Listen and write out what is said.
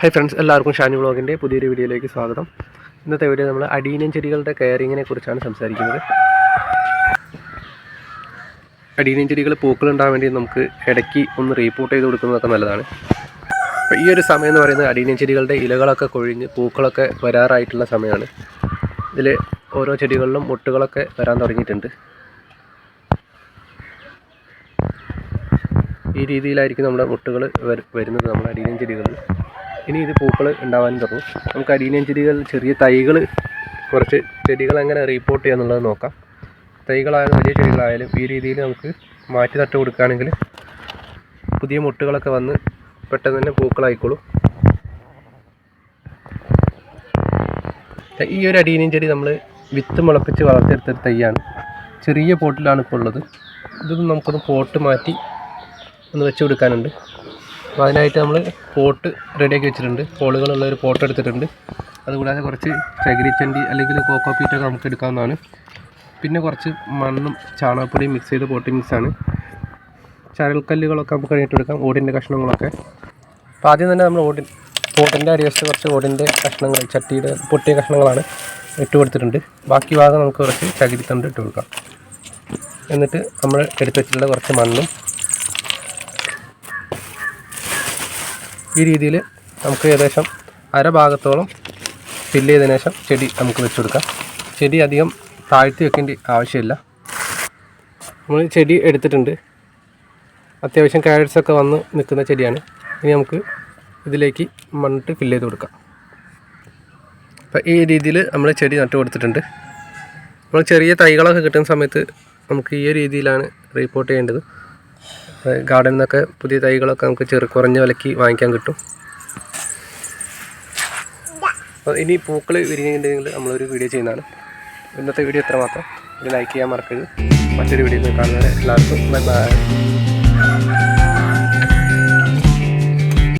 Hi friends എല്ലാവർക്കും ഷാനി വ്ളോഗിന്റെ പുതിയൊരു വീഡിയോയിലേക്ക് സ്വാഗതം. ഇന്നത്തെ വീഡിയോ നമ്മൾ അടീനിയൻ ചെടികളുടെ കെയറിങ്ങിനെ കുറിച്ചാണ് സംസാരിക്കുന്നത്. അടീനിയൻ ചെടികൾ പൂക്കളുണ്ടാകാൻ വേണ്ടി നമുക്ക് ഇടയ്ക്ക് ഒന്ന് റീപ്പോർട്ട് ചെയ്ത് കൊടുക്കുന്നതൊക്കെ നല്ലതാണ്. അപ്പോൾ ഈ ഒരു സമയം എന്ന് പറയുന്നത് അടീനിയൻ ചെടികളുടെ ഇലകളൊക്കെ കൊഴിഞ്ഞ് പൂക്കളൊക്കെ വരാറായിട്ടുള്ള സമയമാണ്. ഇതിൽ ഓരോ ചെടികളിലും മുട്ടുകളൊക്കെ വരാൻ തുടങ്ങിയിട്ടുണ്ട്. ഈ രീതിയിലായിരിക്കും നമ്മുടെ മുട്ടുകൾ വരുന്നത് നമ്മുടെ അടീനിയൻ ചെടികളിൽ ഇനി ഇത് പൂക്കൾ ഉണ്ടാവാൻ തുടങ്ങും. നമുക്ക് അടീനിയൻ ചെടികൾ ചെറിയ തൈകൾ കുറച്ച് ചെടികൾ എങ്ങനെ റീപ്പോർട്ട് ചെയ്യാന്നുള്ളത് നോക്കാം. തൈകളായാലും വലിയ ചെടികളായാലും ഈ രീതിയിൽ നമുക്ക് മാറ്റി നട്ട് കൊടുക്കുകയാണെങ്കിൽ പുതിയ മുട്ടുകളൊക്കെ വന്ന് പെട്ടെന്ന് തന്നെ പൂക്കളായിക്കോളും. ഈ ഒരു അടീനിയൻ ചെടി നമ്മൾ വിത്ത് മുളപ്പിച്ച് വളർത്തിയെടുത്തൊരു തൈയാണ്. ചെറിയ പോട്ടിലാണ് ഇപ്പോൾ ഉള്ളത്. ഇതൊന്നും നമുക്കൊന്ന് പോട്ട് മാറ്റി ഒന്ന് വെച്ച് കൊടുക്കാനുണ്ട്. അപ്പോൾ അതിനായിട്ട് നമ്മൾ പോട്ട് റെഡിയാക്കി വെച്ചിട്ടുണ്ട്. ഹോളുകളുള്ള ഒരു പോട്ട് എടുത്തിട്ടുണ്ട്. അതുകൂടാതെ കുറച്ച് ചകിരിച്ചണ്ടി അല്ലെങ്കിൽ കോക്കോ പീറ്റൊക്കെ നമുക്ക് എടുക്കാവുന്നതാണ്. പിന്നെ കുറച്ച് മണ്ണും ചാണകപ്പൊടിയും മിക്സ് ചെയ്ത് പോട്ടി മിക്സാണ് ചരൽക്കല്ലുകളൊക്കെ നമുക്ക് കഴിഞ്ഞിട്ട് എടുക്കാം. ഓടിന്റെ കഷ്ണങ്ങളൊക്കെ. അപ്പോൾ ആദ്യം തന്നെ നമ്മൾ ഓടി പോട്ടിന്റെ അടിവശത്ത് കുറച്ച് ഓടിന്റെ കഷ്ണങ്ങൾ ചട്ടിയുടെ പൊട്ടിയ കഷ്ണങ്ങളാണ് ഇട്ട് കൊടുത്തിട്ടുണ്ട്. ബാക്കി ഭാഗം നമുക്ക് കുറച്ച് ചകിരിത്തണ്ട് ഇട്ട് കൊടുക്കാം. എന്നിട്ട് നമ്മൾ എടുത്ത് വെച്ചിട്ടുള്ള കുറച്ച് മണ്ണും ഈ രീതിയിൽ നമുക്ക് ഏകദേശം അര ഭാഗത്തോളം ഫില്ല് ചെയ്തതിനു ശേഷം ചെടി നമുക്ക് വെച്ച് കൊടുക്കാം. ചെടി അധികം താഴ്ത്തി വെക്കേണ്ട ആവശ്യമില്ല. നമ്മൾ ചെടി എടുത്തിട്ടുണ്ട്. അത്യാവശ്യം ഒക്കെ വന്ന് നിൽക്കുന്ന ചെടിയാണ്. ഇനി നമുക്ക് ഇതിലേക്ക് മണ്ണിട്ട് ഫില്ല് ചെയ്ത് കൊടുക്കാം. അപ്പോൾ ഈ രീതിയിൽ നമ്മൾ ചെടി നട്ട് കൊടുത്തിട്ടുണ്ട്. നമ്മൾ ചെറിയ തൈകളൊക്കെ കിട്ടുന്ന സമയത്ത് നമുക്ക് ഈ രീതിയിലാണ് റിപ്പോർട്ട് ചെയ്യേണ്ടത്. ഗാർഡനിൽ നിന്നൊക്കെ പുതിയ തൈകളൊക്കെ നമുക്ക് ചെറു കുറഞ്ഞ വിലയ്ക്ക് വാങ്ങിക്കാൻ കിട്ടും. അപ്പോൾ ഇനി പൂക്കൾ വിരിഞ്ഞിട്ടുണ്ടെങ്കിൽ നമ്മളൊരു വീഡിയോ ചെയ്യുന്നതാണ്. ഇന്നത്തെ വീഡിയോ എത്ര മാത്രം ലൈക്ക് ചെയ്യാൻ മറക്കരുത്. മറ്റൊരു വീഡിയോയിൽ കാണുന്നവരെ എല്ലാവർക്കും ബൈ ബൈ